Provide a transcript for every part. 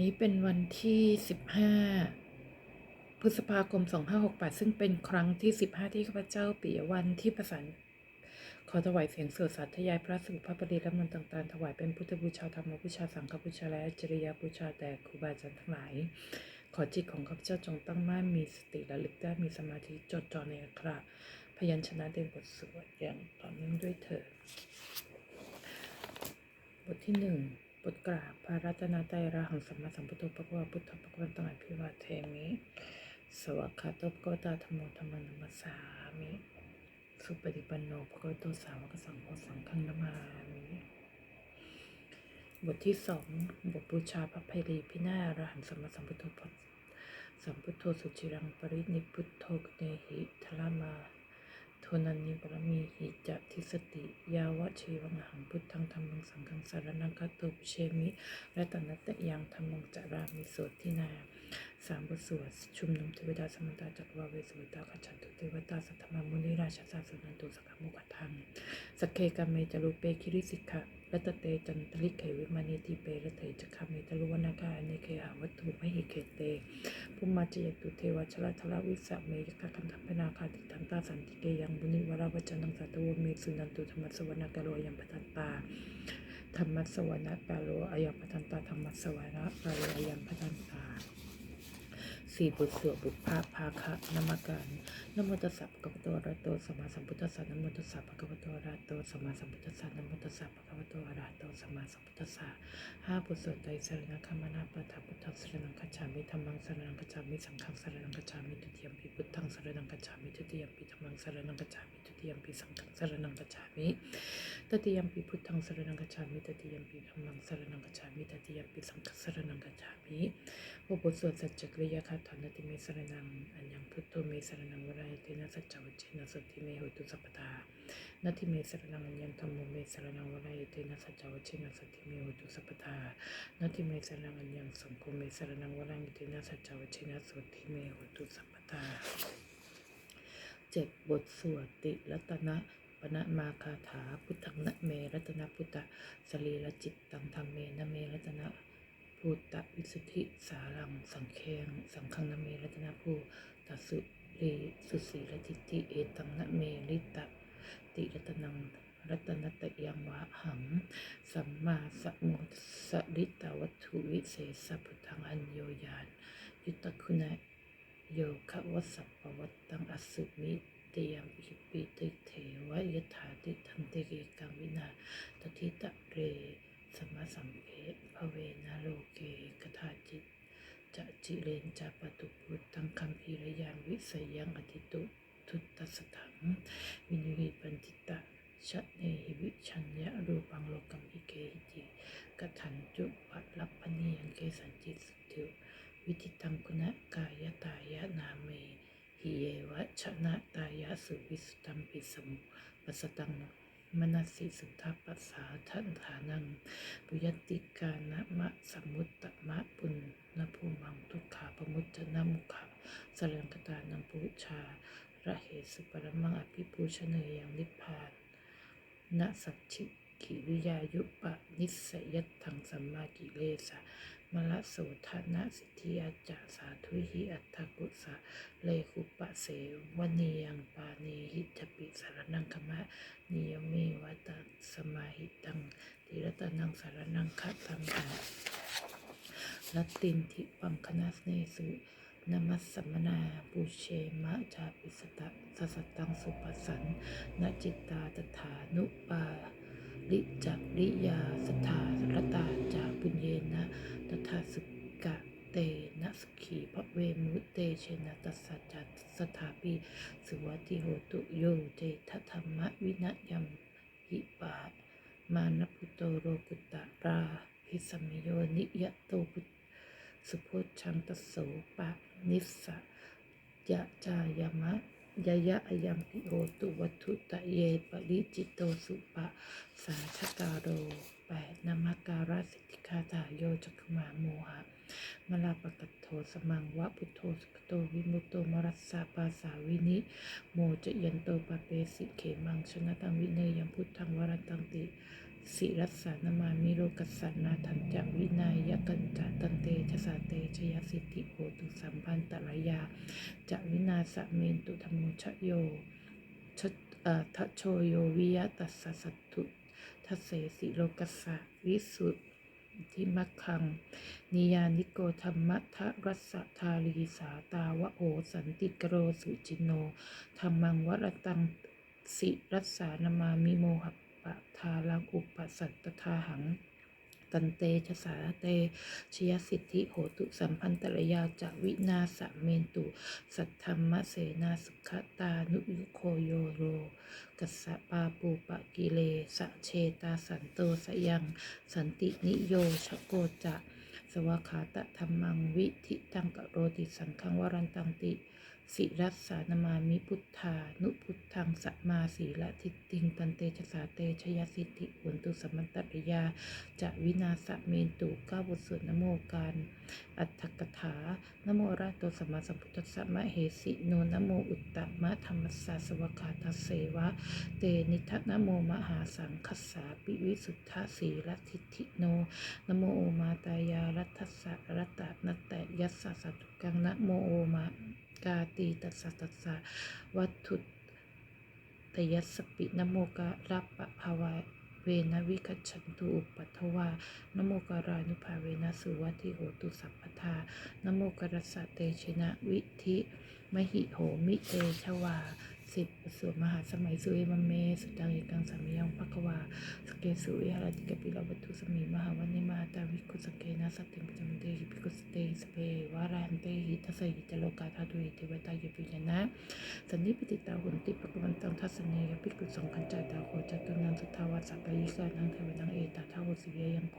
นี้เป็นวันที่ 15 พฤษภาคม 2568 ซึ่งเป็นครั้งที่ 15 ที่ข้าพเจ้าปิยวันที่ประสานขอถวายเสียงสวดสาธยายพระสุภาพปริและมนต์ต่างๆ ถวายเป็นพุทธบูชาธรรมบูชาสังฆบูชาและจริยบูชาแด่ครูบาอาจารย์ทั้งหลาย ขอจิตของข้าพเจ้าจงตั้งมั่นมีสติระลึกได้มีสมาธิจดจ่อในอักขระพยัญชนะเด่นบทสวดอย่างต่อเนื่องด้วยเถิดบทที่หนึ่ง บทกราบพระรัตนตรัยระหังสัมมาสัมพุทโธปะกวาพุทธปะกวันตังอภิวาเทมิ สวากขาโตปะกวตาธรรมโมธรรมนัมสามิ สุปฏิปันโนปะกวโตสาวกสังโฆสังฆังนามามิ บทที่สองบทบูชาพระไพรีพินาศอรหันสัมมาสัมพุทโธสัมพุทโธสุจิรังปรินิพพุทโธเนหิทลามา โทนันนิบรมีหิจะทิสติ ยาวะชีวังหังพุทธังธรรมังสังฆังสารนังคัตุปเชมิและตนัตยังธรรมังจารามิสวดที่นาสามบทสวดชุมนุมเทวดาสมนตาจักรวาเวสุตาขจันตุเทวตาสัทธมามุนิราชสาสนันตุสกามุขทังสเคกามเมจารุเปคิริสิกะ รัตเตจันตลิเขวิมานิติเปรตเตจคาเมตลุวนาคาอเนเคหาวัตถุไมหิเขเตภูมิมาจยตุเทวชลทลวิสะเมยกคันธปนาคาติทันตาสันติเกยังบุนิวราวจันังสัตวเมสุนันตุธรรมสวนาการโรยังปทันตาธรรมสวนาการโรอายังปทันตาธรรมสวนาการโรอายังปทันตาสี่บทสวบุพภาภาคะนามการ นโมตัสสะภะคะวะโตอะระหะโตสัมมาสัมพุทธัสสะนโมตัสสะภะคะวะโตอะระหะโตสัมมาสัมพุทธัสสะนโมตัสสะภะคะวะโตอะระหะโตสัมมาสัมพุทธัสสะห้าบทสวดไตรสรณคมานาปะทะพุทธังสรณังคัจฉามิธรรมังสรณังคัจฉามิสังฆังสรณังคัจฉามิทุติยมปิพุทธังสรณังคัจฉามิทุติยมปิธรรมังสรณังคัจฉามิทุติยมปิสังฆังสรณังคัจฉามิตติยมปิพุทธังสรณังคัจฉามิตติยมปิธรรมังสรณังคัจฉามิตติยมปิสังฆังสรณังคัจฉามิอบทสวดสัจจกริยคาถานติเมสรณังอัญญังพุทโธเมสรณังวรายเตนะสัจจวัจเจนะสติเมหุตุสัพพทานาทิเมสรณังอัญญธรรมโมเมสรณังวรายเตนะสัจจวัจเจนะสติเมหุตุสัพพทานาทิเมสรณังอัญญังสังโฆเมสรณังวรายเตนะสัจจวัจเจนะสติเมหุตุสัพพทาเจ็ดบทสวดติรัตนะปณมาคาถาพุทธังนะเมรัตนพุทธสรีรจิตตังธรรมเมนะเมรัตนะพุทธวิสุทธิสารังสังเคงสังฆังนะเมรัตนภูตสุ รีสุสีรทิติเอตังนะเมลิตะติรัตนังรัตนตยังวะหังสัมมาสัมมุสลิตาวัตถุวิเศษสัพพังอัญโยยาน ยุตคุณะโยคะวสัพพวัตตังอสุมิเตยมอิปิติเทวะยถาติทันติเกกังวินาตทิตะเรสมะสัมเพภเวนะโลเกกถาจิต จะจิเรนจะปตุพุทธังคัมภีรยังวิสยังอธิตุทุตตสถังวินุหิปันติตะชะเนหิวิชัญญะรูปังโลกัมหิเกหิจิกถันจุปัลัพพเนียังเกสันจิตสุติววิธิตังคุณะกายตายะนาเมหิเยวะชนะตายะสุวิสุตัมปิสมุปัสตัง มนัสสิสุทธาปัสสาทันฐานังปุยติกานะมะสมุตตะมะปุณนภูมังทุกขาปมุจจนะมุขะสลังกตานังปุชาระเหสุปรมังอภิปูชเนยังนิพพานณสัจฉิ กิริยายุปนิสยทังสัมมากิเลสะมละโสธนะสิทธิอาจาสาธุหิอัตถกุสะเลขุปะเสวนียังปานีหิจปิสารนังคมะนิยเมวัตสมาหิตังติรตนังสารนังคัตตังหังลัตตินทิปังคณะสเนสุนามัสสมนาปูเชมะจาปิสตะสสตังสุปสันนจิตตาตถานุปา ลิจักริยาสถารตาจาปุญเยนะตถาสุกะเตนะสขีพระเวมุเตเชนะตัสสะจัตสถาปิสุวัติโหตุโยเจทธรรมวินัยมหิปามานพุโตโรกุตตะราพิสมโยนิยะโตพุสุโพชังตโสปะนิสสะยะจายมะ ยะยะอายัมปิโอตุวัตถุตะเยปริจิตโตสุปะสาชกาโรแปดนามการาสิทธิคาถาโยจักขมาโมหะมลาปกัตโทสมังวะพุทโธสุขโตวิมุตโตมรัสสะปาสาวินิโมจะยันโตปะเปสิเขมังชนะตังวิเนยยังพุทธังวรันตังติ สิรัสสานามามิโรกัสสนาทันจะวินายตันจะตันเตชะสาเตชยสิทธิโหตุสัมพันตรยาจะวินาสเมนตุธรรมชโยชเอ่อทโชโยวิยตัสสะสัตถุทัเสสิโลกัสสะวิสุทธิมัคคัง นิยานิโกธรรมะทะรัสทาลีสาตาวะโอสันติกโรสุจิโนธรรมังวรตังสิรัสสานามามิโมหะทาลังอุปสัตตทาหัง ตันเตชะสาเตชยสิทธิโหตุสัมพันตรยาจะวินาสเมนตุ สัทธรรมเสนาสุขตานุยุโคโยโร กัสสะปาปูปะกิเลสะเชตาสันโตสยัง สันตินิโยชโกจะสวาขาตะธรรมังวิธิตังกะโรติสังฆวรันตังติ สิรัสสานามามิพุทธา นุพุทธังสัมมาสีละทิติงตันเตชะสาเตชยสิทธิอุนตุสมันตริยา จะวินาสะเมนตุก้าบทสวดนโมการอัตถกถานโมราโตสัมมาสัมพุทธัสสะมะเหสิโนนโมอุตตมะธรรมสสสวากาตเสวะ เตนิทันโมมหาสังคสาปิวิสุทธาสีละทิฏฐิโนนโมโอมาตายารัตถสะรัตตะนัตแตยัสสะสัตุกังนโมโอมา กาตีตัสสะตัสสะวัตถุตยัสปินโมกะรับปะภาวะเวนะวิคัชันตุอุปัทวานะโมกรานุภาเวนะสุวัติโหตุสัพพทานโมกรัสสะเตชนะวิธิมหิโหมิเตชวา สิบประสูมหาสมัยสุเอมเม สุตังเอกังสามิยังภควาสเกสุวิหารติกปิลวัตุสมิมหาวันนิมาตาวิคุสเกนะสัตติมปจมเตหิพิคุสเตหิสเปวารันเตหิทัสสหิจโลกาธาตุหิเทวตายปิยนะสันนิปติตาหุนติปกวันตังทัสเนยพิกุสงคัญจตาโคจตุนันสุทาวัสสะปยิกานังเทวนังเอตาทาวสิเวยังโข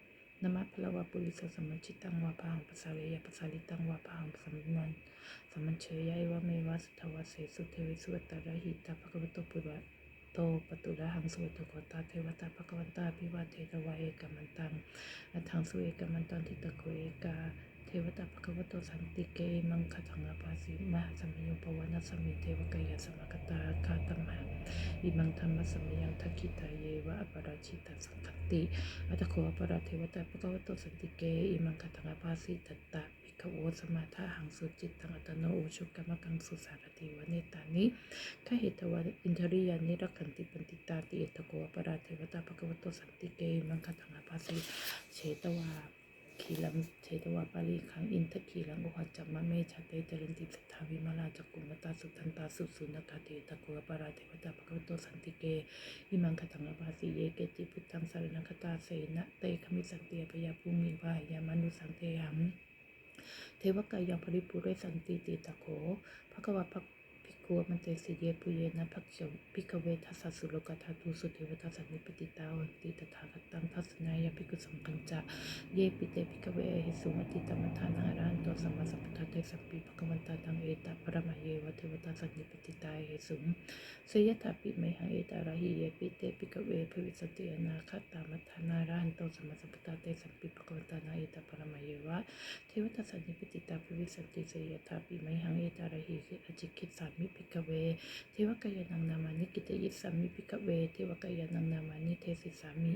จมเตหิภิกขุสเตหิสเปวารันเตหิทัสสหิรจะโลาวตายปิญินาสันนิปติตาหุนติปกวันตังทัสสังกัญจายันนุนามยัมปียนะภควาเตนุปัสสังกมยามะอุปสังกมิตวะภควโตสันติเกปัญเจกะคาถาปเสยมติตะโกตาเทวตาเสยทัพปินะมานมะพลวะปุริสสมมัญชิตังวาพังปัสสาวยะปัสสาลิตังวาพังสัมมันสัมมัญเชยะเอวะเมวะสุทวะเสสุเทวิสุวัตตระหิตาภควโตปุระโตปตุระหังสุตโกตาเทวตาภควันตาพิวาเทตวะเอกมันตังอัทังสุเอกมันตังทิตะโกเอกา ทวตาภควโตสันติเกมังคทังอภาสิมาสมิโยปวนัสมิเทวกายสมกตาคาตัมหังอิมังธรรมสมิยังทักิตาเยวะอปราชิตาสังคติอัตโขอปราเทวตาปะกวโตสันติเกอิมังคตังอภาสิตตตะภิกขโวสมาทาหังสุจิตตังอัตโนอุชุกรรมกังสุสารติวเนตานิขเหตวะอินทริยานิรักขันติปันติตาติเอตโขอปราเทวตาปะกวโตสันติเกอิมังคตังอภาสิเชตวา ขีลัมเชตวาปาลีขังอินทขีลังโอหัจจมะเมชาเตเจรินติสัทธาวิมาลาจักกุมตาสุทันตาสุสุนตาเตตะโขอปราเทวตาปะกวโตสันติเกอิมังคตังอภาสีเยเกจิพุทธังสารนังคตาเสนะเตคมิสันเตียปยาภูมิวายามนุสังเตหัมเทวกายังปริปุเรสันติติตะโขภควะภภิ กขุมันเตสิเยปุเยนะภักเฉวภิกเวทัสสสุโลกธาตุสุเทวทัสสนิปติตาวันติตถาคตังทัสนายาภิกขุสังกัญจะเยปิเตภิกเวหิสุมติตมัทานารันตสัมมาสัมพุทธเตสัมปีภควันตาตังเอตะปรมะเยวะเทวทัสสนิปติตาเหสุมสยถาปิไมหังเอตาระหิเยปิเตปิกเวภวิสติอนาคตามัทนารันตสมมสัมปตาเตสัมปิปะกวันตานาเอตาปรมาเยวะเทวทัสสนิปติตาภวิสติสยถาปิไมหังเอตาระหิอจิกิสามิปิกเว เทวกายนังนามานิกิตยิสามิปิกเว เทวกายนังนามานิเทสิสามิ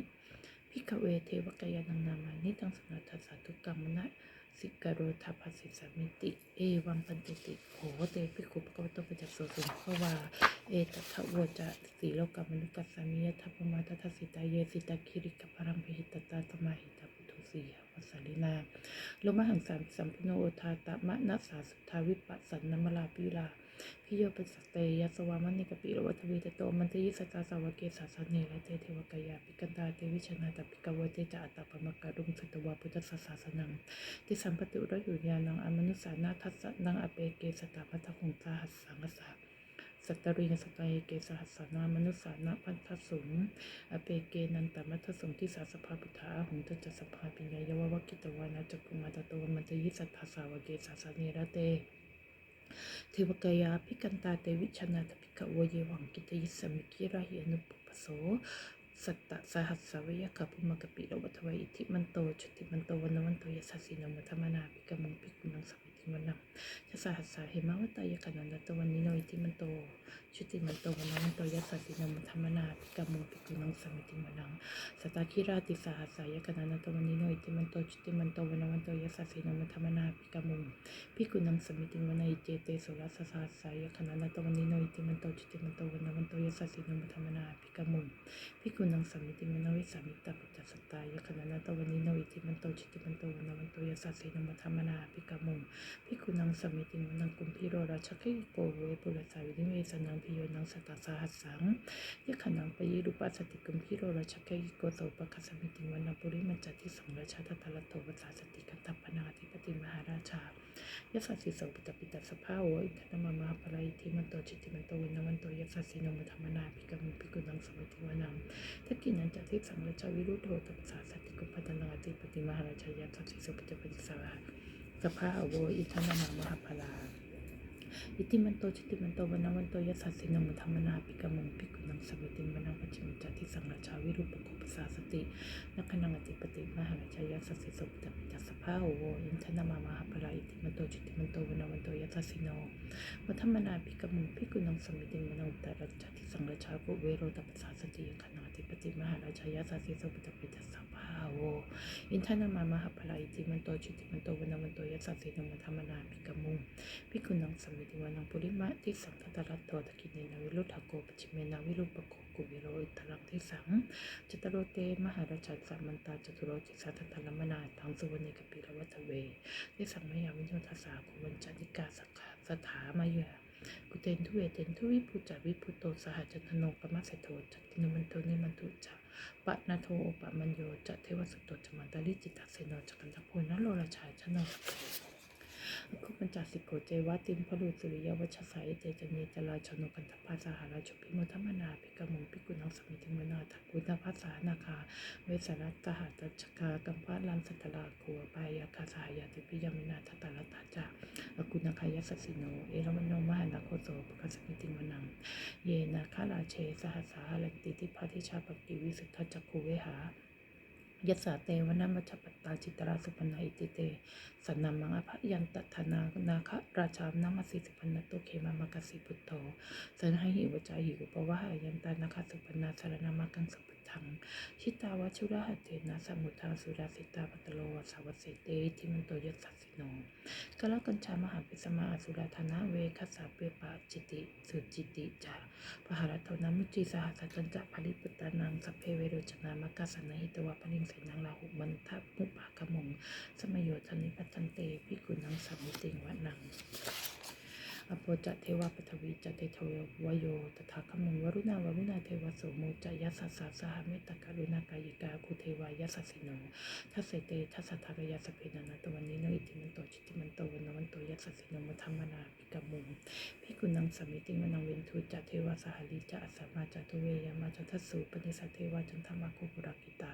พิกเว เทวกายนังนามานิตังสนาทัสสะทุกกรรมนะสิกโรธาภาสิสามิติ เอวังปันติติโหเตปิคุปะกวตปัจจโสสุภวา เอตทวจะสีโลกามนุกัสสามิยทัพมาทัสสิตาเยสิตาคิริกพรังพหิตตาตมาหิตาปุถุสีวัสสลินาโลมหังสามสัมพโนโอทาตะมะนัสสาสุทธาวิปัสสันนมลาปิลา พิโยปัสสเตยัสวามันนิกปิโรวัตวีตโตมันเตยิสตาสาวเกสาสเนละเตเทวกายาปิกันตาเตวิชนาตปิกาวเตจะอัตตปมกรุงสุตวาพุทธศาสนังติสัมปติอุรยุญานังอมนุสานาทัสสนังอเปเกสตาพัทคงตาหัสสังกสาสสัตตริงสตตเยเกสหัสสานามนุสสานะพันทสุงอเปเกนันตมัทสุงที่สาสภาพุทธาหุงตจสภาปิญญายะวะกิตวานาจักกุมาตโตมันตยิสัทธาสาวเกสาสานิระเต เทวกายาภิกันตาเตวิชนาตภิกขวเยวังกิตยิสมิกิราหิอนุปปโสสัตตะสหัสสาวยกัปุมกปิโรวัทวอิทิมันโตจุติมันโตวันวันโตยสัสสินมัทมนาภิกมังภิกุนังส มันนังยะสหัสสาเหมาวตายะขนันตะวันนิโนอิทิมันโตจุติมันโตวันวันโตยสัสสินมัทมนาภิกมังภิกุนังสมิติวันนังสตาคิราติสหัสสายะขนันตะวันนิโนอิทิมันโตจุติมันโตวันวันโตยสัสสินมัทมนาภิกมังพิกุนังสมิติวนาอิเจเตโสรัสสาสายขณะนัตวันนิโนอิติมันโตจิติมันโตวันนวันโตยสัสสินมัทมนาภิกมุงพิกุนังสมิติวนาวิสามิตาปุจจสตายขณะนัตวันนิโนอิติมันโตจิติมันโตวันนวันโตยสัสสิโนมัทมนาภิกมุงพิกุนังสมิติวนังกุมพิโรราชคิโกเวปุรสาวินิเวสนังพิโยนังสตาปิกุมพิโรราชคิโกโสปะคสมิติวนาปุริมจจติสังราชาตตลโตวัสสาสติกันตปนาธิปติมหาราชายสัสสิโสปิตปิตาสภาโวอินทนมามาปรายทิมันโตจิติมันโตวินวันโตยสัสสิโนมธรรมนาภิกรรมภิกุนังสมิติวานังทักกินันจะทิสังราชวิรุโธตัสาสติกุปตนังอติปติมหาราชายาสัสสิโสปตปิตา สภาสภาโวอิทนามามาปราอิติมันโตจิติมันโตวันวันโตยสัสสินมุธรรมนาภิกรรมภิกุนังสมิติวานังปัจจิมจัติสังราชาวิรุปโคปสาสตินักนังอติปติมหาราชายสัสสิโสปิตปิตาสภาโวอินทนามามาปราอิติมันโตจิติมันโตวันวันโตยสัสสิโนวัฒมนาภิกมุภิกุนังสมิติมโนตตรจจติสังราชาภุเวโรตปัสสาสติขณา ธิปติมหาราชยาสัสสิโสปิตปิตสัพพาโวอินทนามามหาพลาอิติมันโตจิติมันโตวันวันโตยสัสสินมัธรรมนาภิกมุงภิกุนังสมิติวานังปุริมะทิสังคตรัตโตตะกิเนนาวิรุธโกปจิเมนาวิรุปโกกุวิโรอิตรังทิสังจตโรเตมหาราชสัมมันตาจตุโรจิสัทธลมนาทังสุวรรณิกปิรวัตเวทิสังมยาวิโยทัสสาคุวันจติกาสักขาสถามาเย กุเตนทุเอเตนทุวิปุจจาวิปุโตสหจันทโนปมัสเสโทจัตตินุมันโตนิมันตุจะปะนาโทโอปะมัญโยจะเทวสุตโตจมันตาลิจิตตเสโนจักันตะโพนโลราชาชนสกุปัญจสิกโกเจวะติมพลุสุริยวัชสายเตจเนจลาชนกันตภาสหราชพิมุธรรมนาภิกมุภิกุนังสมิติมนาทักุตภาสานาคา เวสรัตตหัตชกากัมพาลันสัตลาโคปายาคาสหายาติปิยมินาทตาลตาจาอกุณคายสสิโน เอรมโนมนา โสปคัสมิติมนัง เยนะคาราเชสหัสาลันติทิพาทิชาปกิวิสุทธจักขุเวหายัสสาเตวนามัชปตาจิตราสุปนาอิติเตสันนามังอภยันตถนานาคะราชามนามาสิสุปนตุเขมามกสิพุทโธสันหหิวจาหิอุปวะหายันตานาคสุปนาสารนามากังสุป ทังชิตาวัชุระหเทนะสมุทาสุราสิตาปัตตโลวสาวเสเตทิมันโตยัสสิโนกลกัญชามหาปิสมาอสุราธนาเวคัสสาเปปาจิติ สุจิติจาปหารัตนามุจิสหัสจันจะภริปุตานังสัพเพเวโรจนามกัสสนะหิตวะปนิงเสนังลาหุมันทัมุปากมงสมโยธนิปัตันเตพิกุนังสัมมิติงวะนัง อโปจะเทวปทวีจะเตเทวโยตถาคมุงวรุณาวรุณาเทวโสโมจะยัสสสาสหเมตตกรุณากายิกาคุเทวายัสสสิโนทัสเสเตทัสสะทากยัสเพนันตวันนี้นอิติมันโตจิติมันโตวันวันโตยัสสสิโนมัธรรมนาปิกมุงพิกุนังสมิติมนังเวนทุจะเทวสหลิจะอัสสมาจะทุเวยามาจะทัสสุปนิสัเทวาจันทมาคุปุรากิตา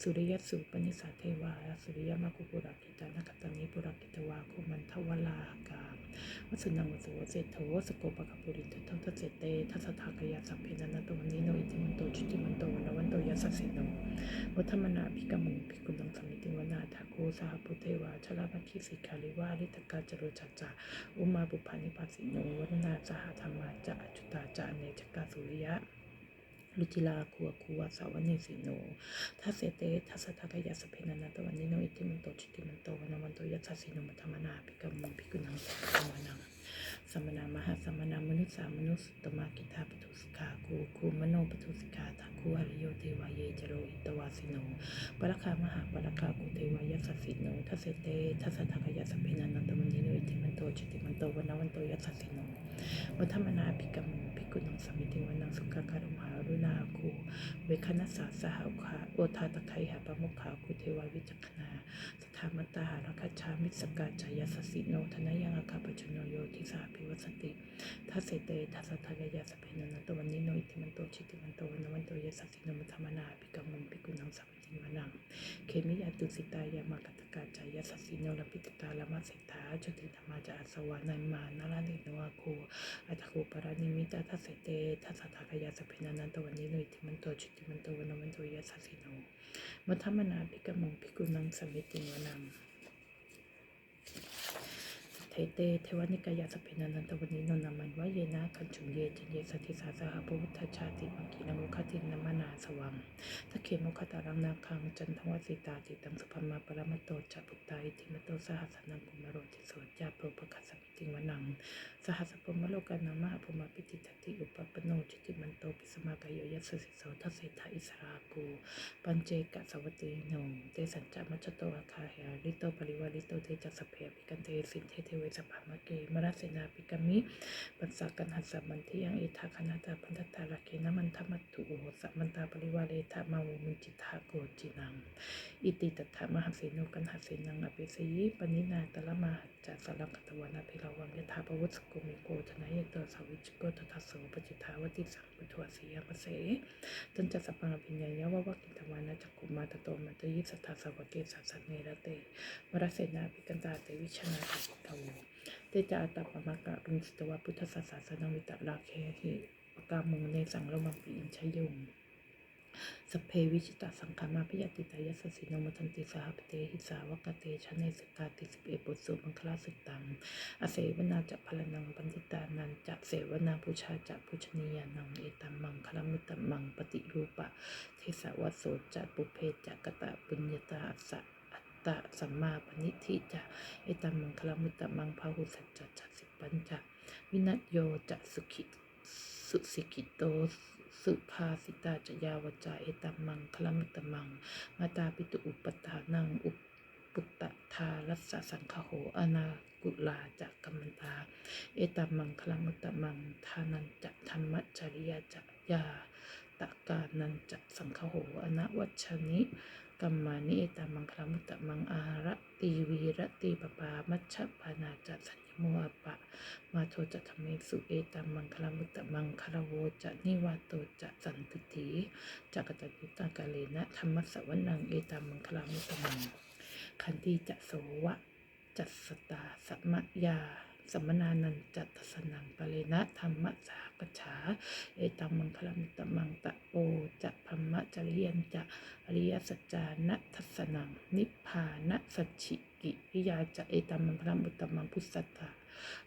สุริยสุปนิสัเทวาสุริยมาคุปุรากิตานักตังนิปุรากิตวาคุมันทวลากาวัสนังวสุวเศโทสโกปะกปุริทัตทัสเจเตทัสสะทากยาสัพเพนันตวันนี้โนอิติมันโตจุติมันโตวันวันโตยัสสสิโนวัฒมนาภิกมุงภิกุลังสมิติวนาทาโกสหพุเทวาชลาภคิสิกาลิวาลิตกาจโรจัจจาอุมาบุพานิปัสสิโนวัฒนาสหธรรมาจะอจุตาจาเนจกาสุริยะ ลุจิลาคัวคัวสาวเนสิโนทัสเสเตทัสทากยาสเพนันตวันนิโนอิติมันโตจิติมันโตวันวันโตยัสสสิโนมัธรรมนาภิกมุงภิกุนังสัมมานัง สมณามหาสมณามนุษย์สามนุษย์ตมะกิตาปทุสิกาคูคูมโนปทุสิกาทาคูอริโยเทวายเจโรอิตวาสิโนปรคามหาปรคากุเทวายัสสิโนทัสเตทัสทากยัสสพเพนันตวันนี้โนอิติมันโตจิติมันโตวันวันโตยัสสิโนวัฒมนาภิกรรมภิกุนังสมิติวันังสุขการมหารุณาคูเวคณสาสหคาโอทาตะไคหาปมุขาคุเทวาวิจักขณาสถามัตตาหารคชามิสกาจายสสิโนทนายังอาคาปจโนโยทิสาภิวัสติทัสเสเตทัสทายาสเพนันตวันนิโนอิติมันโตชิติมันโตวันวันโตยสัสิโนมัทมนาภิกรรมภิกุณังสัพพิติมานังเคมิยาตุสิตายามากัตกาจายาสสิโนลปิตตาละมาสิทธาจติธรรมาจาสวานันมานาลานิโนอาโคอัตโคปรานิมิตาทัสเสเตทัสทากายาสเพนันตวันนิโนอิติมันโตชิติมันโตวันวันโตยสัสิโนมัทมนาภิกรรมภิกุณังสัมมิติวนัง เทเตเทวนิกายาสเพนันตวันนี้นนนามันวะเยนะคันจุงเยจันเยสติสาสหพุทธชาติมังคีนังโอคตินนมนาสวังทะเขมุขตารังนาคังจันทวสิตาติตังสุพมาปรมตโตจัปุตตาอิทิมโตสหัสนังกุมารโรติโสจาโปรปคัสสมิติวนังสหัสพมโลกานามะภมปิติทติอุปปโนจิติมันโตปิสมากายโยยัสสิโสทัสเสทาอิสรากูปัญเจกะสวัติโนเตสัญจมัจโตอาคาเหาลิโตปริวาลิโตเตจัสสพเพปิกันเตสินเทเทเวสภามเกมรัสเสนาปิกามิปัสสะกันหัสสะมันทิยังเอทาคณาตาพันธตาลเกนะมันธมัตถุโอสะมันตาปริวาเลทามาวุมุจิตาโกจินัง อิติตัตถามหาเสโนกันหาเสนังอภิสยีปนินาตละมาจัสลังคตวานาภิลาวังยถาปวุสโกมิโกธนายเตสาวิจโกตทัสโสปจิทาวติสังปุทวสียมเสตันจะสัพพังอภิญญายะวะวะกิตวานาจักกุมาตโตมันตยิสัทธาสวเกสัสสเนระเตมรสเสนาภิกันตาเตวิชนาภิตโวเตจาอัตตปมะกะรุนสตวะพุทธศาสนาวิตะลาเคหิปกามุงในสังระมังปีอินชยงสเพวิชิตาสังขามาพิยติตายสสินมทันติสหปเตหิสาวกเตชะเนสกาติสิบเอบทสุมังคลาสุตังอเสวนาจะพลนังปันติตานันจะเสวนาบูชาจะบูชนียานังเอตัมมังคลมุตตมังปฏิรูปะ เทสวัสโสจะปุเพจะกตะปุญญตาอัสสะ ตะสัมมาปณิทิจะเอตัมมังคลมุตตะมังพาหุสัจจะจะสิปัญจะวินัตโยจะสุขิสุสิกิโตสุภาสิตาจยาวจาเอตัมมังคลมุตตะมัง มาตาปิตุอุปทานังอุปุตตทารัสสังคโหอนากุลาจักกัมมันตา เอตัมมังคลมุตตมังทานันจะธรรมจริยจักยา ตกานันจะสังคโหอนาวัชนิกัมมานิเอตัมมังคลามุตตมังอาระตีวีระตีปปามัชฌปานาจัสัญญโมอปะ มาโทจะทำเมสุเอตัมมังคลามุตตมังคารโวจะนิวาโตจะสันติถีจักจัตุตากาเลนะธรรมสวนังเอตัมมังคลามุตตมังขันติจะโสวะจัตสตาสัมมยา สัมมนานันจัตสนังปะเลนะธรรมสากฉา เอตัมมังคลมุตมังตะโอจะพรมะจริยันจะอริยสัจจานะทัสนัง นิพพานะสัจฉิกิริยาจะเอตัมมังคลมุตตมังพุทธัตถา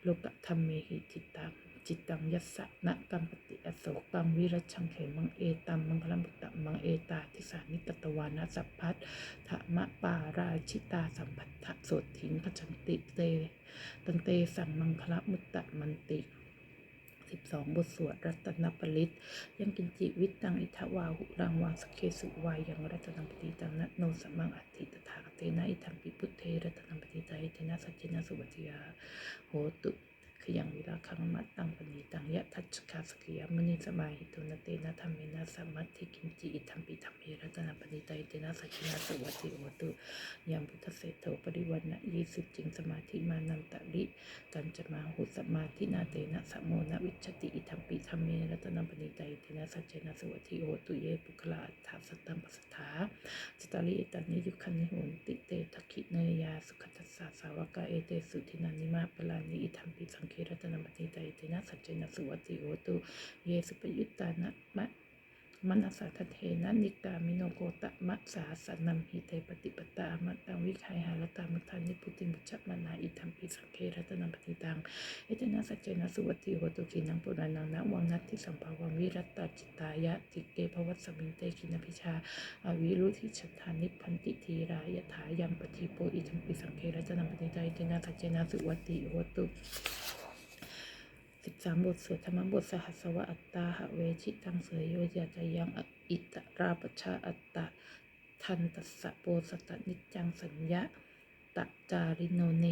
โลกธรรมเมหิจิตตัง จิตตังยัสสะนะกัมปติอโศกังวิรัชังเขมังเอตัมมังคลัมปุตตะมังเอตาทิสานิตตวานะสัพพัทธะมะปาราชิตาสัมพัทธะโสถิงพชันติเตตันเตสังมังคลมุตตะมันติสิบสองบทสวดรัตนปริตยังกินจิวิตตังอิทวาหุรังวาสเคสุวายยังรัตนปฏิตังนะโนสัมมังอัติตถาคเตนะอิทัมปิพุทเทรัตนปฏิตาเทนะสัจเจนะสุวัติยาโหตุ ขยังวิราคังมัตตังปณีตังยะทัชคาสกิยมณีสมาหิตุนเตนะธรรมเมนะสัมมัตถิกินจิอิทัมปิธรรมเมรัตนปณิตาอิเตนะสัจินาสวัติโหตุยามพุทธเศรษโธปริวันนะยีสิจิงสมาธิมานันตะริกันจมาหุสมาธินาเตนะสมโมนะวิชติอิทัมปิธรรมเมรัตนปณิตาอิเตนะสัจินาสวัติโหตุเยปุคลาอัฏฐสัตตัมปัสถาจตาริเอตันนิยุคันนิโหนติเตทักขิเนยาสุขทัสสะสาวกาเอเตสุทินันนิมาปลานิอิทัมปิสังเครัตนปฏิตาอิเตนะสัจเจนะสุวัติโหตุ เยสุปยุตตานะมะมนัสสะทะเทนะนิกามิโนโกตะมะสาสันัมหิเตปฏิปตามัตตังวิคัยหารตามุทานิพุติมุจจมนาอิทัมปิสังเครัตนปฏิตังเอเตนะสัจเจนะสุวัติโหตุกินังปุรานังนะวังนัตติสัมภาวังวิรัตตจิตตายะติเกภวัสสมิงเตกินพิชาอวิรุธิฉัตฐานิพันติทีรายถายัมปฏิโปอิทัมปิสังเครัจนัมปฏิไตเจนะทัจเจนะสุวัติโหตุ สิบสามบทสวดธรรมบทสหัสวะอัตตาหะเวชิตังเสยโยยะจยังอิตราปชาอัตตะทันตัสสะโปสตะนิจจังสัญญะตะจาริโนเน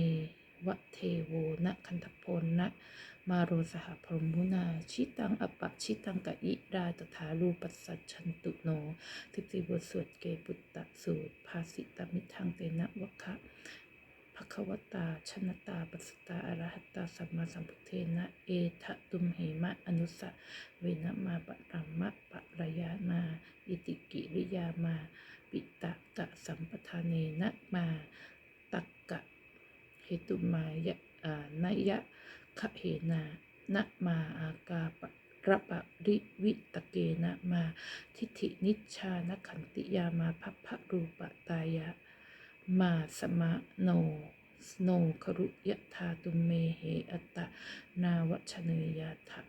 วะเทโวนะคันทพนนะมาโรสหพรมุนาชิตังอปะชิตังกะอิราตถารูปัสสัชันตุโนทิปติบทสวดเกปุตตะสูตรภาสิตมิทังเตนะวะคะ ภควตาชนตาปัสตาอรหัตตาสัมมาสัมพุทเทนะ เอทะตุมเหมะอนุสะเวนะมาปะรัมมะปะระยานาอิติกิริยามา ปิตะกะสัมปทานเนนะมา ตักกะเหตุมายะนยะคะเหนานะมาอากาปะระปะริวิตะเกนะมา ทิฏฐินิชชานขันติยามาพัพพะรูปะตายะ มาสมะโน โนครุยะธาตุเมเหอัตตะ นาวชเนยาทะ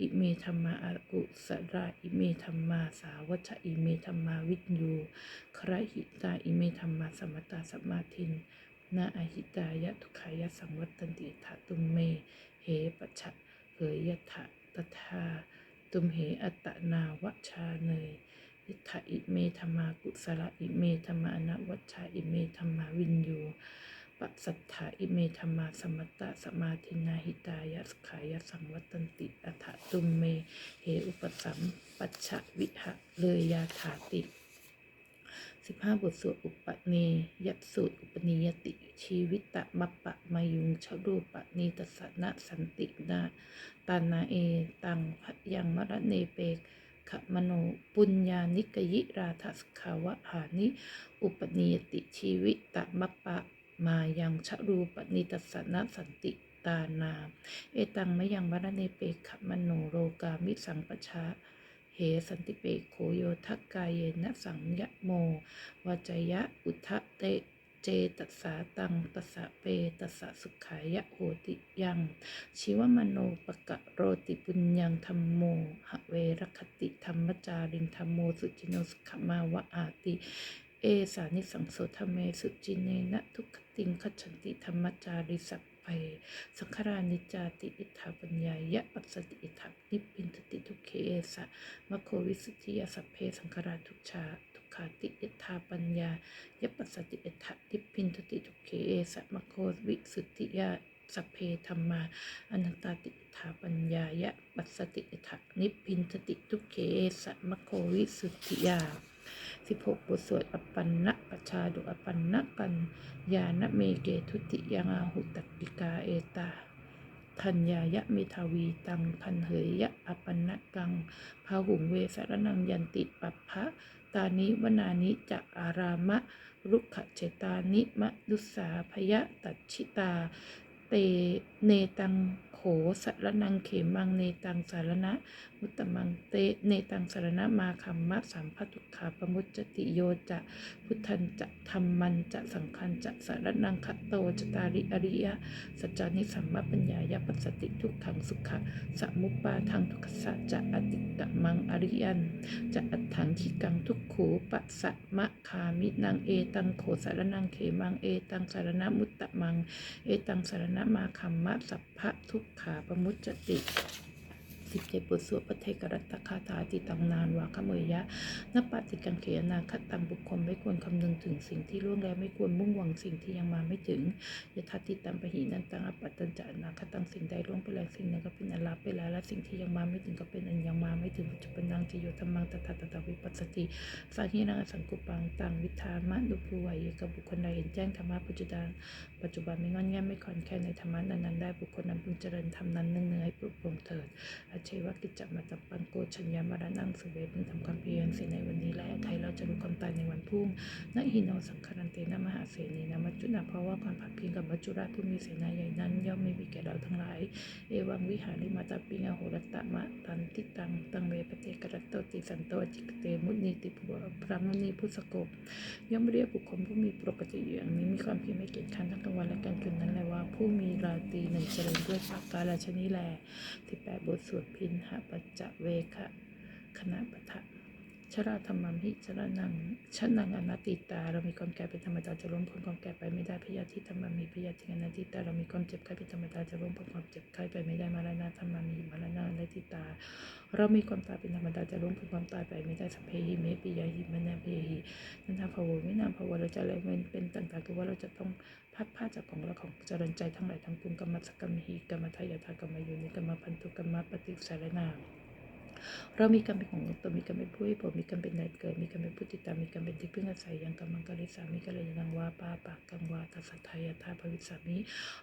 อิเมธรรมาอากุสราอิเมธรรมาสาวัชอิเมธรรมาวิญญูครหิตาอิเมธรรมาสมตาสมาธินนาอหิตายะทุขายะสังวัตตันติถาตุเมเหปะชะเหยยะทะตถาตุมเหอัตตนาวชาเนย ยิทธะอิเมธรรมากุสละอิเมธรรมานะวัชชาอิเมธรรมาวินยูปัสสัทธาอิเมธรรมาสมตตะสมาธินาหิตายะสขายสังวัตตันติอัฏตุมเมเหอุปสัมปัชชะวิหะเลยยาถาติสิบห้าบทสวดอุปเนยสูตรอุปนิยติชีวิตตะมัปปะมายุงชรูปะนีตสนะสันตินาตานาเอ ตังพยังมรเนเปก ขมโนปุญญานิกยิราทัสขาวะหานิ อุปนิยติชีวิตะมัปปะมายังชะรูปนิตสนะสันติตานา เอตังมยังมรณเนเปขมโนโรกามิสังปชาเหสันติเปโคโยทักกายเยนะสังยะโมวจยะอุทะเต เจตัสสาตังตัสสะเปตัสสะสุขายะโหติยัง ชีวมโนปะกะโรติปุญญังธรรมโมหะเวรคติธรรมจาริงธรรมโมสุจิโนสุขมาวะอาติเอสานิสังโสธเมสุจิเนนะทุกขติงขจฉันติธรรมจาริสัพเพสังขารานิจาติอิทธาปัญญายะปัสสติอิทธานิพินทติทุกเคเอสะมะโควิสุทธิยสัพเพสังขาราทุกชา ขาติอิทธาปัญญายปัสสติอิทธานิพพินทติทุกเคเอสะมะโควิสุทธิยาสัพเพธรรมาอนันตติอิทธาปัญญายะปัสสติอิทธานิพพินทติทุกเคเอสะมะโควิสุทธิยาสิบหกบทสวดอปันนะปชาดุอปันนะปัญญาณเมเกทุติยังอาหุตติกาเอตาทัญญายะเมทาวีตังพันเหยยะอปันนะกังพาหุงเวสรนังยันติปัปพะ ตานิวนานิจะอารามะรุขเจตานิมะดุสาพยะตัชิตา เตเนตัง สารนังเขมังเนตังสารณะ มุตตมังเตเนตังสารณะมาคัมมะสัมภทุขาปมุจติโยจะพุทธันจะธรรมันจะสังคันจะสารนังคโตจตาริอริยะสัจจานิสัมมปัญญายปัสสติทุกขังสุขะสมุปปาทังทุกขสัจะอติกะมังอริยันจะอัตถังทิกังทุกขูปัสสะมะคามินังเอตังโขสารนังเขมังเอตังสารณะมุตตะมัง เอตังสารณะมาคัมมะสัพพะทุกขาประมุจจติ สิบเจ็ดบทสวดปเทกรัตตคาถาติตังนานวาคเมยยะนปฏิกังเขนาคตังบุคคลไม่ควรคำนึงถึงสิ่งที่ล่วงแล้วไม่ควรมุ่งหวังสิ่งที่ยังมาไม่ถึงยทัติตัมปหินันตังอปัตตัญจะนาคตังสิ่งใดล่วงไปแล้วสิ่งนั้นก็เป็นอันลับไปแล้วและสิ่งที่ยังมาไม่ถึงก็เป็นอันยังมาไม่ถึงปัจจุบันนังจิโยธรรมังตถาตถาวิปัสสติสาหินังสังกุปังตังวิธามะดุภูวัยกับบุคคลใดเห็นแจ้งธรรมะปัจจุบันปัจจุบันไม่งอนแง่ไม่คอนแค่ในธรรมะนั้นๆได้บุคคลนั้นพึงเจริญธรรมนั้นเนื่องๆให้ปลุกปลงเถิดเชวกิจจมาตัปปันโกชัญญามรณังสเวพึงทำความเพียรเสียในวันนี้และใครเราจะรู้ความตายในวันพรุ่งนะหินโนสังคารันเตนะมหาเสนีนะมัจจุนาเพราะว่าความผัดเพียงกับมัจจุราชผู้มีเสนาใหญ่นั้น ย่อมไม่มีแก่เราทั้งหลาย เอวังวิหาริมาตาปิงอโหรตตะมะตันติตังตังเวปเตกรัตโตติสันโตจิกเตมุนีติปุพระมุนีพุทธโกย่อมเรียกบุคคลผู้มีปกติอยู่อย่างนี้มีความเพียรไม่เกียจคันทั้งกลางวันและกลางคืนนั้นแหละว่า ผู้มีราตรีหนึ่งเจริญด้วยปากกาลชนีแลที่แปดบทสวดพินหปัจจเวคะคณะปะทะ ชราธรรมมหิชรานังชนังอนัตติตา เรามีความแก่เป็นธรรมดาจะล้มพ้นความแก่ไปไม่ได้พยาธิธรรมมหิพยาธิอนัตติตา เรามีความเจ็บไข้เป็นธรรมดาจะล้มพ้นความเจ็บไข้ไปไม่ได้มารณะธรรมมหิมรณะอนัตติตา เรามีความตายเป็นธรรมดาจะล้มพ้นความตายไปไม่ได้สัพเพหิเมปิยาหิมนะเพหินันทภาววินามภาวเราจะเลยเป็นเป็นต่างๆคือว่าเราจะต้องพัดผ้าจากของเราของเจริญใจทั้งหลายทั้งปวงกรรมสกรรมหิกรรมทายาทากรรมโยนิกรรมพันธุกรรมปฏิสารนา เรามีกรรมเป็นของตนมีกรรมเป็นผู้ให้ผลมีกรรมเป็นนายเกิดมีกรรมเป็นผู้ติดตามมีกรรมเป็นที่พึ่งอาศัยยังกรรมังกริสามีกัลยาณังวาปาปากกังวาตัสสัทธายาธาภวิสามิ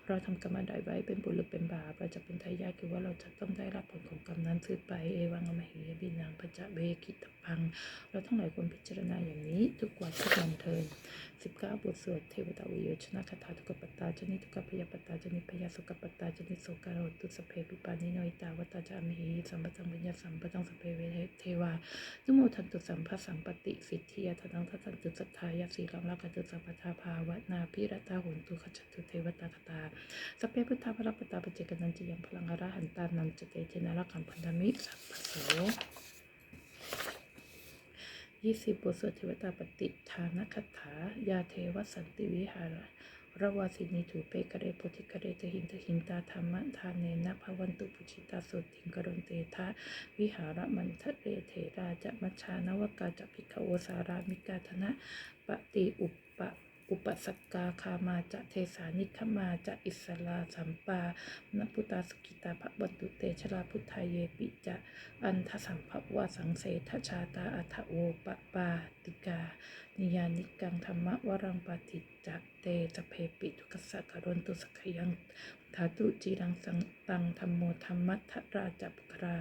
เราทำกรรมอันใดไว้เป็นบุญหรือเป็นบาปเราจะเป็นทายาทคือว่าเราจะต้องได้รับผลของกรรมนั้นสืบไปเอวังอมหิยบินังปัจจเวกิตพัง เราทั้งหลายควรพิจารณาอย่างนี้ทุกวันทุกวันเทินสิบเก้าบทสวดเทวตาวิโยชนะคาถาทุกปตาจนิทุกพยาปตาจนิพยาสุขปตาจนิโสการโหตุสเพปิปานิโนอิตาวตาจามหิสัมปตังปัญญาสัมปตังสพเพเวเทวานุโมทันตุสัมภสังปติสิทธิยทังทัตันตุสัทธายาสีลังลักตุสัพพทาภาวนาพิรตาหุนตุขจตุเทวตาคตาสพเพพุทธาพระปตาปเจกนันจิยังพลังอรหันตานันจเตเจนะรักขัมพันธมิสัพพโสยี่สิบบทสวดเทวตาปฏิทานคถา ยาเทวสันติวิหาร ระวาสินีถูเปกเรโพธิกะเรตหินตหินตาธรรมะทานเนนะภวันตุปุชิตาโสติงกรณเตทะวิหารมันทะเรเถราจะมัชชานวกาจะพิกโอสารามิกาธนะปฏิอุปปะอุปสกกาคามาจะเทสานิคมาจะอิสลาสัมปานพุตตาสกิตาภบันตุเตชลาพุทธายเยปิจะอันทสัมภวะสังเสทชาตาอัทโอปปาติกา นิยานิกังธรรมวรังปฏิจจ เตสเพปิทุกสักการนตุสขยังธาตุจีรังสังตังธรรมโมธรรมัทธราจปุครา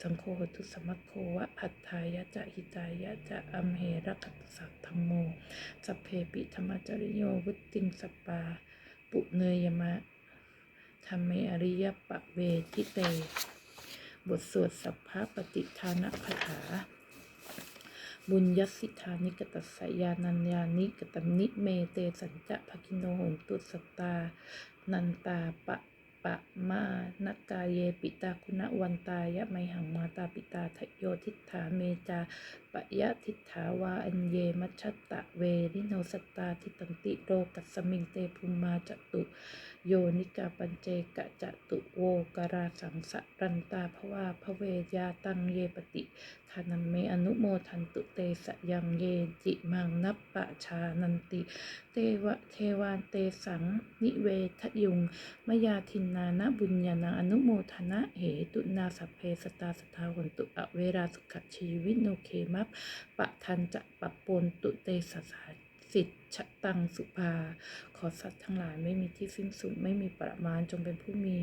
สังโฆหตุสมัคโควะพัทธายะจะหิตายะจะอัมเหระกัตสัตธรรมโมสเพปิธรรมจริโยวุตติงสปปา ปุเนยมะธรรมเมอริยปะเวทิเต บทสวดสัพพะปฏิทานคาถา บุญยสิทานิกตัสสยานัญญานิกตนิเมเตสัญจะภคิโนโหนตุสตา นันตาปะปะมานกายเยปิตาคุณวันตายะไมหังมาตาปิตาทะโยทิฏฐาเมจาปะยะทิฏฐาวาอัญเยมัชตะเวริโนสตาทิตันติโรกัสมิงเตภุมมาจตุ โยนิกาปัญเจกะจตุโวกราสังสะรันตาภวาภเวยาตังเยปติทานัมเมอนุโมทันตุเตสยังเยจิมังนัปปะชานันติ เตวะเทวานเตสังนิเวทยุงมยาทินนานะบุญญาณอนุโมทนะเหตุนาสัพเพสตาสทาวันตุอเวราสุขชีวิโนเคมัปปะทันจะปะปนตุเตสสา สิทชะตังสุภา ขอสัตว์ทั้งหลายไม่มีที่สิ้นสุดไม่มีประมาณจงเป็นผู้มี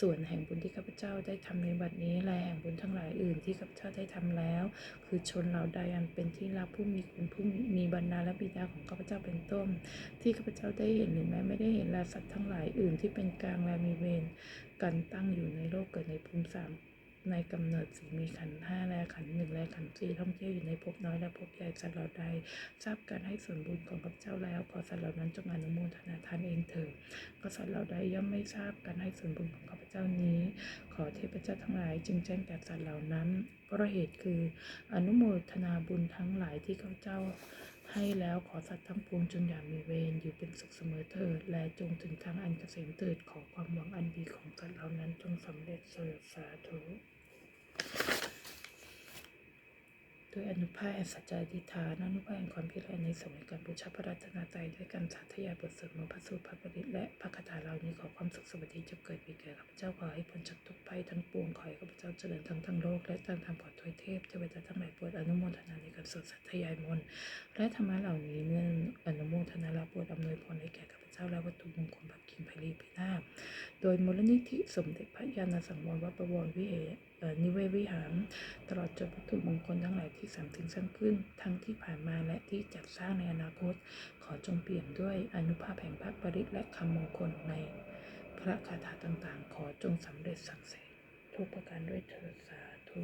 ส่วนแห่งบุญที่ข้าพเจ้าได้ทำในบัดนี้และแห่งบุญทั้งหลายอื่นที่ข้าพเจ้าได้ทำแล้ว คือชนเหล่าใดอันเป็นที่รักผู้มีคุณผู้มีบรรดาและบิดาของข้าพเจ้าเป็นต้น ที่ข้าพเจ้าได้เห็นหรือแม้ไม่ได้เห็นและสัตว์ทั้งหลายอื่นที่เป็นกลางและมีเวรกันตั้งอยู่ในโลกเกิดในภูมิสาม ในกำเนิดสีมีขันห้าและขันหนึ่งและขันสี่ท่องเที่ยวอยู่ในภพน้อยและภพใหญ่สัตว์เหล่าใดทราบการให้ส่วนบุญของข้าพเจ้าแล้วขอสัตว์เหล่านั้นจงอนุโมทนาทานเองเถิดก็สัตว์เหล่าใดย่อมไม่ทราบการให้ส่วนบุญของข้าพเจ้านี้ ขอเทพเจ้าทั้งหลายจึงแจ้งแก่สัตว์เหล่านั้นเพราะเหตุคืออนุโมทนาบุญทั้งหลายที่ข้าพเจ้าให้แล้วขอสัตว์ทั้งปวงจงอย่ามีเวรอยู่เป็นสุขเสมอเถิด และจงถึงทางอันเกษมเถิดขอความหวังอันดีของสัตว์เหล่านั้นจงสำเร็จเถิดสาธุ ด้วยอนุภาพแห่งสัจจาธิฐานอนุภาพแห่งความพิเรในสมัยการบูชาพระรัตนตรัยด้วยการสาธยายบทสวดมนต์พระสูตรพระปริตและพระคาถาเหล่านี้ขอความสุขสวัสดีจะเกิดมีแก่ข้าพเจ้าขอให้พ้นจากทุกภัยทั้งปวงขอให้ข้าพเจ้าเจริญทั้งทั้งโลกและตั้งทางปลอดภัยเทพเทวดาทั้งหลายโปรดอนุโมทนาในการสวดสัทยายมนต์และธรรมะเหล่านี้เนื่องอนุโมทนาละโปรดอำนวยพรให้แก่ข้าพเจ้าและวัตถุมงคลบักกินไพรีพินาโดยมูลนิธิสมเด็จพระยาณสังวรวัดประวรวิเหเอ่อ นิเวศวิหาร ตลอดจนวัตถุมงคลทั้งหลายที่สร้างถึงสร้างขึ้น ทั้งที่ผ่านมาและที่จัดสร้างในอนาคต ขอจงเปลี่ยนด้วยอนุภาพแห่งพระปริศและคำมงคลใน พระคาถาต่างๆ ขอจงสำเร็จสักเสร็จทุกประการด้วยเถิดสาธุ